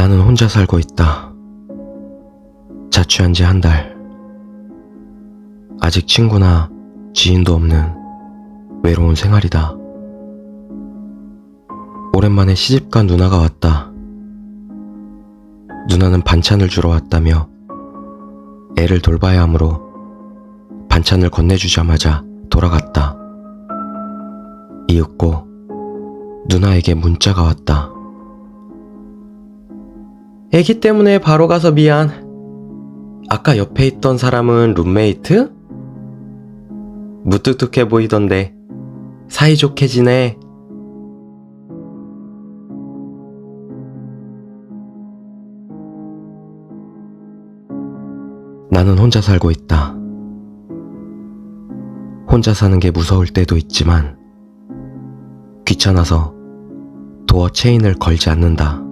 나는 혼자 살고 있다. 자취한 지 한 달. 아직 친구나 지인도 없는 외로운 생활이다. 오랜만에 시집간 누나가 왔다. 누나는 반찬을 주러 왔다며 애를 돌봐야 하므로 반찬을 건네주자마자 돌아갔다. 이윽고 누나에게 문자가 왔다. 애기 때문에 바로 가서 미안. 아까 옆에 있던 사람은 룸메이트? 무뚝뚝해 보이던데 사이좋게 지내. 나는 혼자 살고 있다. 혼자 사는 게 무서울 때도 있지만 귀찮아서 도어 체인을 걸지 않는다.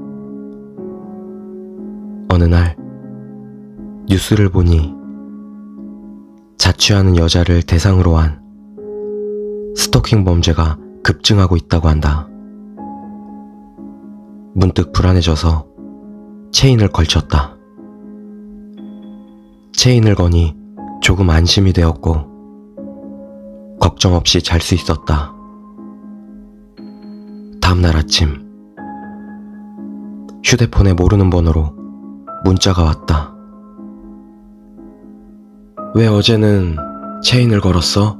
어느 날 뉴스를 보니 자취하는 여자를 대상으로 한 스토킹 범죄가 급증하고 있다고 한다. 문득 불안해져서 체인을 걸쳤다. 체인을 거니 조금 안심이 되었고 걱정 없이 잘 수 있었다. 다음날 아침 휴대폰에 모르는 번호로 문자가 왔다. 왜 어제는 체인을 걸었어?